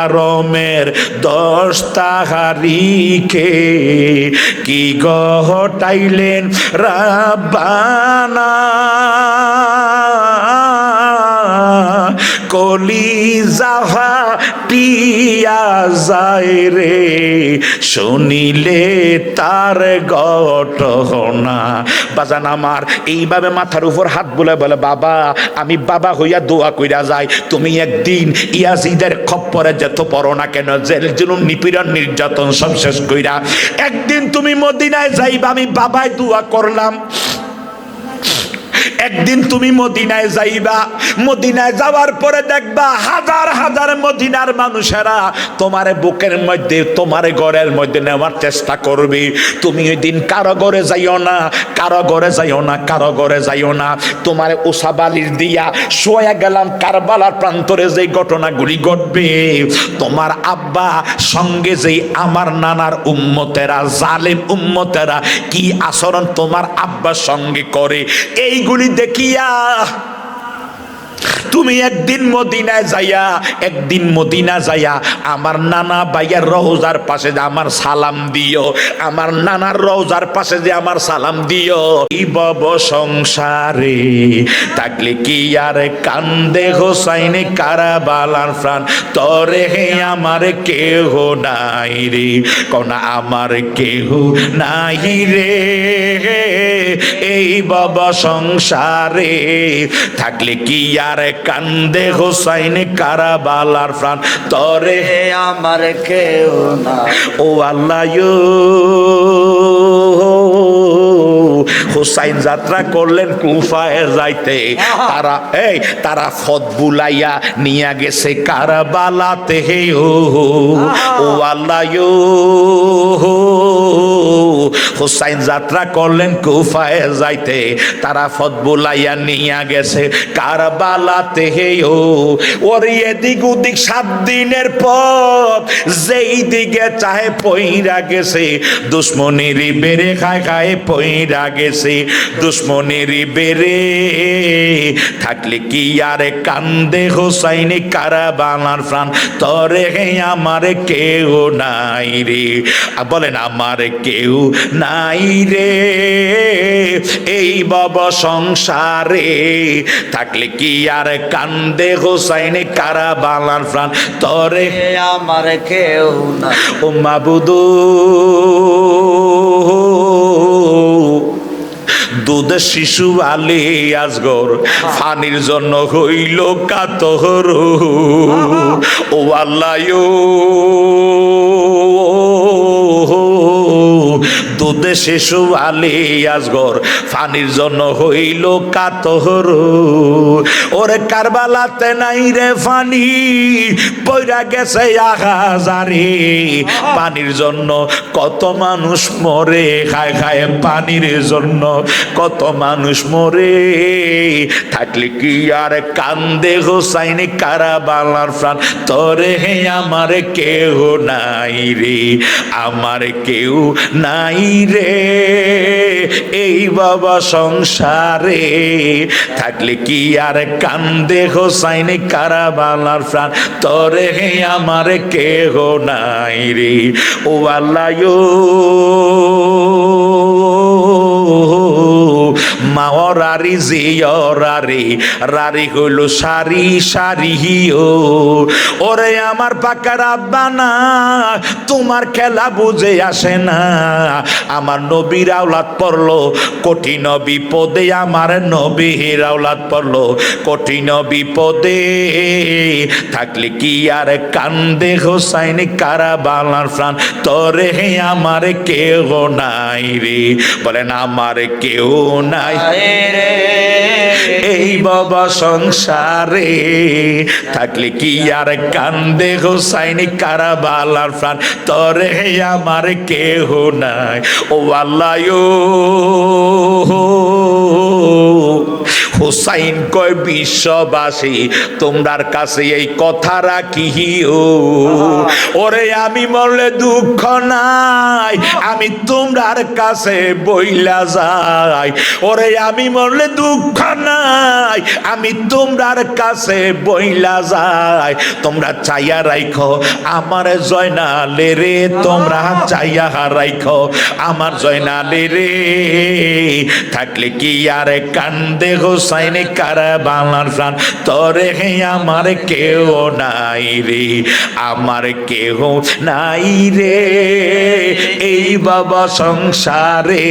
আরমের দশ তাহারিকে কি গহটাইলেন রাব্বানা? কলি যাহা টিয়া যায় রে। শুনিলে তার ঘটনা। বাজান আমার, এইভাবে মাথার উপর হাত বলে বলে, বাবা, আমি বাবা হইয়া দোয়া কইরা যাই। তুমি একদিন ইয়াজিদের খপ্পরে যেত পড়ো না কেন? জেল, জুলুম, নিপীড়ন, নির্যাতন সব শেষ কইরা। একদিন তুমি মদিনায় যাইবা, আমি বাবায় দোয়া করলাম। একদিন তুমি মদিনায় যাইবা। মদিনায় যাওয়ার পরে দেখবা হাজার হাজার মদিনার মানুষেরা তোমার বুকের মধ্যে, তোমার ঘরের মধ্যে নেওয়ার চেষ্টা করবে। তুমি ওই দিন কারও ঘরে যাইও না, কারও ঘরে যাইও না, কারও ঘরে যাইও না। তোমার ওসাবালির দিয়া শোয়া গেলাম কারবালার প্রান্তরে যে ঘটনাগুলি ঘটবে। তোমার আব্বা সঙ্গে যেই আমার নানার উম্মতেরা, জালেম উম্মতেরা কি আচরণ তোমার আব্বার সঙ্গে করে, এইগুলি দেখিয়া তুমি একদিন মদিনায় যাইয়া, একদিন মদিনা যাইয়া আমার নানা বাইয়ার রওজার পাশে যে আমার সালাম দিও, আমার নানার রওজার পাশে যে আমার সালাম দিও। বব সংসারে থাকলে কি আর কান্দে হোসাইনে কারাবালার প্রাণ? তরে হে আমার কেহ নাই রে, কোনা আমার কেহ নাই রে। এই বাবা সংসারে থাকলে কি আর কান্দে হোসাইন কারাবালার প্রাণ। তরে হে আমার কেউ না। ও আল্লাহ হুসাইন যাত্রা করলেন কুফায় যাইতে। তারা এই তারা ফদ বুলাইয়া নিয়া গেছে কারবালাতে। হে ও ও আল্লাহ হুসাইন যাত্রা করলেন কুফায় যাইতে। তারা ফদ বুলাইয়া নিয়া গেছে কারবালাতে হে ও ওর এদিক ওদিক সাত দিনের পথ, যেই দিকে চাহে পইরা গেছে। দুশ্মনেরই বেড়ে খায় খায় পইরা গেছে। দুশ্মনেরই বেড়ে থাকলে কি আরে কান্দে হোসাইনি কারা বানার প্রাণ? তরে আমার কেউ নাই রে। বলেন, আমার কেউ নাই রে। এই বব সংসারে থাকলে কি আর কান্দে হোসাইনি কারা বানার প্রাণ? তরে আমার কেউ না ও মাবুদু দুধ শিশু আলে আজগর ফানির জন্য হইল কাতর ও আল্লাহ দুধে শিশু আলে আজগর, ফানির জন্য হইল কাতর ওরে কারবালাতে নাই রে ফানি পয়রা গেছে পানির জন্য কত মানুষ মরে, খায় খায় পানির জন্য কত মানুষ মরে। থাকলে কি আর কান্দে হোসাইনি কারা বালার প্রাণ? তরে হে আমার কেউ নাই রে, আমার কেউ নাই রে, এই বাবা সংসারে থাকলে কি আর কান্দে হোসাইনি কারা কারাবালার প্রাণ? তরে হে আমার কেহ নাই রে, ও আল্লাহ মাওরারি জিয়রারি রারি হইল সারি সারি ও। ওরে আমার পাকার আব্বা না, তোমার খেলা বুঝে আসে না। আমার নবীর আওলাদ পড়ল কঠিন বিপদে আমার নবীর আওলাদ পড়ল কঠিন বিপদে থাকলে কি আর কান্দে হোসাইন কারা বালার প্রাণ? তরে আমার কেউ নাই রে। বলেন, আমার কেউ নাই। এই বাবা সংসারে থাকলে কি আর কান্দে হোসাইনি কারাবালার প্রাণ? তরে আমার কেহ নাই। ও আল্লাহ হুসাইন কয়, বিশ্ববাসী, তোমরার কাছে এই কথা রাখিও ওরে, আমি মরলে দুঃখ নাই, আমি তোমরার কাছে বইলা যাই। ওরে, আমি মরলে দুঃখ নাই, আমি তোমরার কাছে বইলা যাই। তোমরা চাইয়া রাইখো আমার জয়নালে রে, তোমরা চাইয়া রাইখো আমার জয়নালে রে। থাকলে কি আর কান্দে হোসাইন কারা বাংলার প্রাণ? তরে হে আমার কেউ নাই রে, আমার কেউ নাই রে। এই বাবা সংসারে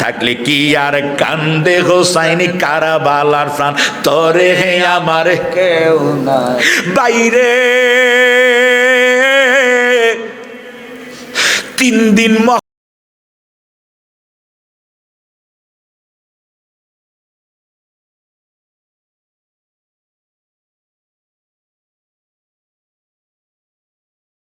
থাকলে কি আর কান্দে হোসাইন কারা বালার প্রাণ? তরে হে আমার কেউ নাই। বাইরে তিন দিন